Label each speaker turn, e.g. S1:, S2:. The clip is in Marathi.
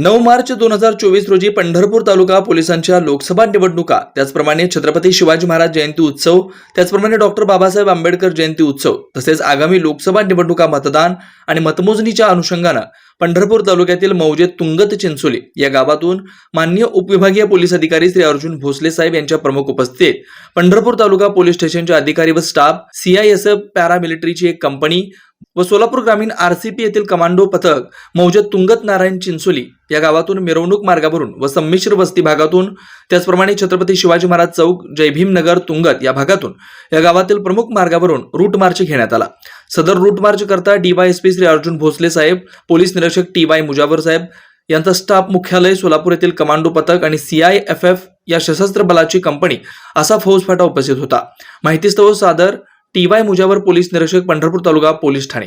S1: नऊ मार्च दोन हजार चोवीस रोजी पंढरपूर तालुका पोलिसांच्या लोकसभा निवडणुका त्याचप्रमाणे छत्रपती शिवाजी महाराज जयंती उत्सव त्याचप्रमाणे डॉक्टर बाबासाहेब आंबेडकर जयंती उत्सव तसेच आगामी लोकसभा निवडणुका मतदान आणि मतमोजणीच्या अनुषंगानं पंढरपूर तालुक्यातील मौजे तुंगत चिंचोली या गावातून मान्य उपविभागीय पोलीस अधिकारी श्री अर्जुन भोसले साहेब यांच्या प्रमुख उपस्थितीत पंढरपूर तालुका पोलीस स्टेशनच्या अधिकारी व स्टाफ सीआयएसएफ पॅरामिलिटरीची एक कंपनी व सोलापूर ग्रामीण आरसीपी येथील कमांडो पथक मौजत तुंगत नारायण चिंचोली या गावातून मिरवणूक मार्गावरून व संमिश्र वस्ती भागातून त्याचप्रमाणे छत्रपती शिवाजी महाराज चौक जयभीम नगर तुंगत या भागातून या गावातील प्रमुख मार्गावरून रूट मार्च घेण्यात आला. सदर रूट मार्च करता डीवायएसपी श्री अर्जुन भोसले साहेब पोलीस निरीक्षक टी वाय मुजावर साहेब यांचा स्टाफ मुख्यालय सोलापूर येथील कमांडो पथक आणि सीआय एफ एफ या सशस्त्र बलाची कंपनी असा फौजफाटा उपस्थित होता. माहितीस्तव सादर टी वाय मुजावर पोलीस निरीक्षक पंढरपूर तालुका पोलीस ठाणे.